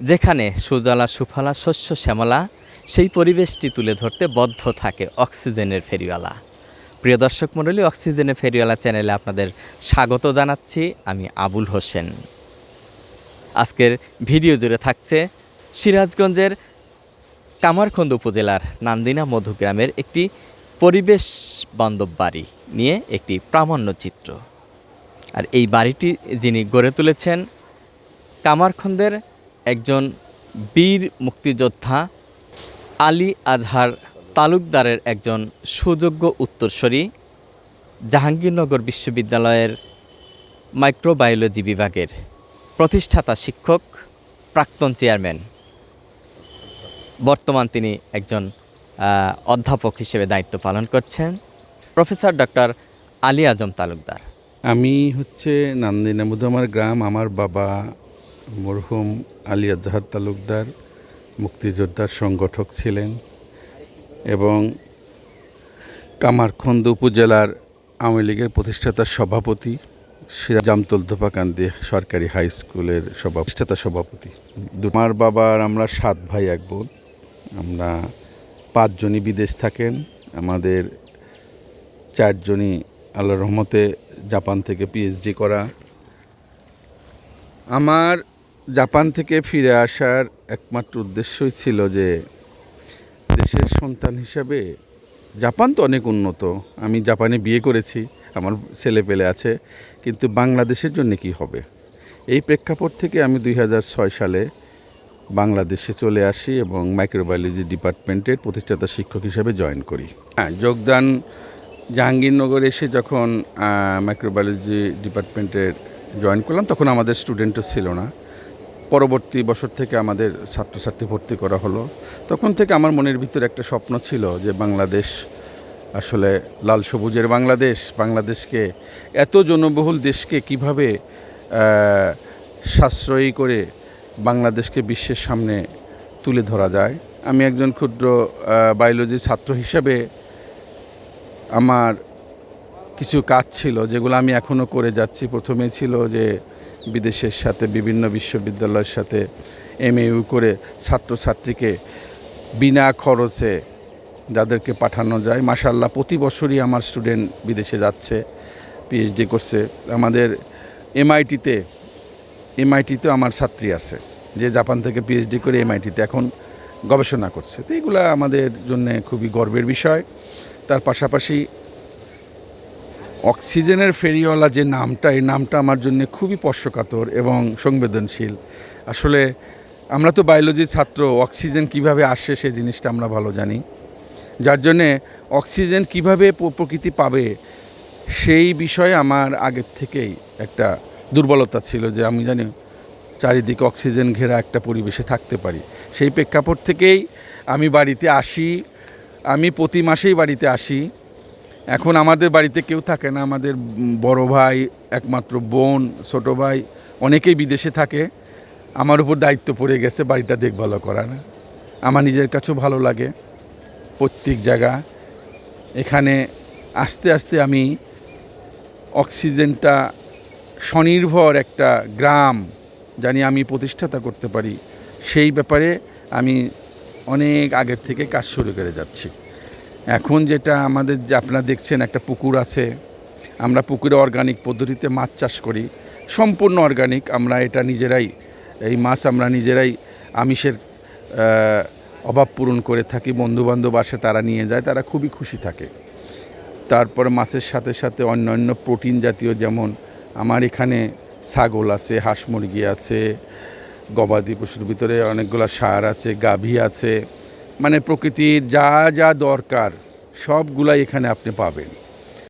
যেখানে সুজলা, সুফলা, শস্য, শ্যামলা, সেই পরিবেশটি তুলে ধরতে বদ্ধ থাকে অক্সিজেনের ফেরিওয়ালা। প্রিয় দর্শক মণ্ডলী, অক্সিজেনের ফেরিওয়ালা চ্যানেলে আপনাদের স্বাগত জানাচ্ছি। আমি আবুল হোসেন। আজকের ভিডিও জুড়ে থাকছে সিরাজগঞ্জের কামারখন্দ উপজেলার নান্দিনা মধুগ্রামের একটি পরিবেশ বান্ধব বাড়ি নিয়ে একটি প্রামাণ্য চিত্র। আর এই বাড়িটি যিনি গড়ে তুলেছেন কামারখন্দের একজন বীর মুক্তিযোদ্ধা আলী আজহার তালুকদারের একজন সুযোগ্য উত্তরসূরি জাহাঙ্গীরনগর বিশ্ববিদ্যালয়ের মাইক্রোবায়োলজি বিভাগের প্রতিষ্ঠাতা শিক্ষক, প্রাক্তন চেয়ারম্যান। বর্তমান তিনি একজন অধ্যাপক হিসেবে দায়িত্ব পালন করছেন, প্রফেসর ডক্টর আলী আজম তালুকদার। আমি হচ্ছে নান্দিনামুদ আমার গ্রাম, আমার বাবা মরহুম আলী আজহার তালুকদার, মুক্তিযোদ্ধার সংগঠক ছিলেন এবং কামারখন্দ উপজেলার আওয়ামী লীগের প্রতিষ্ঠাতা সভাপতি জামতল ধোপাকান্দি সরকারি হাই স্কুলের সভা, প্রতিষ্ঠাতা সভাপতি। আমার বাবার আমরা সাত ভাই, এক বোন। আমরা পাঁচজনই বিদেশ থাকেন। আমাদের চারজনই আল্লাহ রহমতে জাপান থেকে পিএইচডি করা। আমার জাপান থেকে ফিরে আসার একমাত্র উদ্দেশ্যই ছিল যে দেশের সন্তান হিসাবে জাপান তো অনেক উন্নত। আমি জাপানে বিয়ে করেছি, আমার ছেলে পেলে আছে, কিন্তু বাংলাদেশের জন্য কি হবে? এই প্রেক্ষাপট থেকে আমি দুই হাজার ছয় সালে বাংলাদেশে চলে আসি এবং মাইক্রোবায়োলজি ডিপার্টমেন্টের প্রতিষ্ঠাতা শিক্ষক হিসেবে জয়েন করি। হ্যাঁ যোগদান জাহাঙ্গীরনগর এসে যখন মাইক্রোবায়োলজি ডিপার্টমেন্টের জয়েন করলাম, তখন আমাদের স্টুডেন্টও ছিল না। পরবর্তী বছর থেকে আমাদের ছাত্রছাত্রী ভর্তি করা হলো। তখন থেকে আমার মনের ভিতরে একটা স্বপ্ন ছিল যে বাংলাদেশ আসলে লাল সবুজের বাংলাদেশ, বাংলাদেশকে, এত জনবহুল দেশকে কীভাবে সাশ্রয়ী করে বাংলাদেশকে বিশ্বের সামনে তুলে ধরা যায়। আমি একজন ক্ষুদ্র বায়োলজি ছাত্র হিসাবে আমার কিছু কাজ ছিল যেগুলো আমি এখনও করে যাচ্ছি। প্রথমে ছিল যে বিদেশের সাথে, বিভিন্ন বিশ্ববিদ্যালয়ের সাথে এম এমএইউ করে ছাত্রছাত্রীকে বিনা খরচে যাদেরকে পাঠানো যায়। মাসাল্লাহ প্রতি বছরই আমার স্টুডেন্ট বিদেশে যাচ্ছে পিএইচডি করছে। আমাদের এমআইটিতে, এমআইটিতেও আমার ছাত্রী আছে, যে জাপান থেকে পিএইচডি করে এমআইটিতে এখন গবেষণা করছে। তো এগুলো আমাদের জন্য খুবই গর্বের বিষয়। তার পাশাপাশি অক্সিজেনের ফেরিওয়ালা যে নামটা, এই নামটা আমার জন্য খুবই স্পর্শকাতর এবং সংবেদনশীল। আসলে আমরা তো বায়োলজির ছাত্র, অক্সিজেন কীভাবে আসে সেই জিনিসটা আমরা ভালো জানি। যার জন্যে অক্সিজেন কীভাবে প্রকৃতি পাবে, সেই বিষয়ে আমার আগের থেকেই একটা দুর্বলতা ছিল যে আমি জানি চারিদিকে অক্সিজেন ঘেরা একটা পরিবেশে থাকতে পারি। সেই প্রেক্ষাপট থেকেই আমি বাড়িতে আসি, আমি প্রতি মাসেই বাড়িতে আসি। এখন আমাদের বাড়িতে কেউ থাকে না। আমাদের বড় ভাই, একমাত্র বোন, ছোট ভাই, অনেকেই বিদেশে থাকে। আমার উপর দায়িত্ব পড়ে গেছে বাড়িটা দেখভাল করার আমার নিজের কাছেও ভালো লাগে প্রত্যেক জায়গা। এখানে আস্তে আস্তে আমি অক্সিজেনটা স্বনির্ভর একটা গ্রাম জানি আমি প্রতিষ্ঠাতা করতে পারি। সেই ব্যাপারে আমি অনেক আগের থেকে কাজ শুরু করে যাচ্ছি। এখন যেটা আমাদের আপনারা দেখছেন, একটা পুকুর আছে। আমরা পুকুরে অর্গানিক পদ্ধতিতে মাছ চাষ করি। সম্পূর্ণ অর্গানিক আমরা এটা নিজেরাই, এই মাছ আমরা নিজেরাই আমিষের অভাব পূরণ করে থাকি। বন্ধুবান্ধব আসে, তারা নিয়ে যায়, তারা খুবই খুশি থাকে। তারপরে মাছের সাথে সাথে অন্যান্য প্রোটিন জাতীয় যেমন আমার এখানে ছাগল আছে, হাঁস মুরগি আছে, গবাদি পশুর ভিতরে অনেকগুলো সার আছে, গাভী আছে। মানে প্রকৃতির যা যা দরকার সবগুলাই এখানে আপনি পাবেন।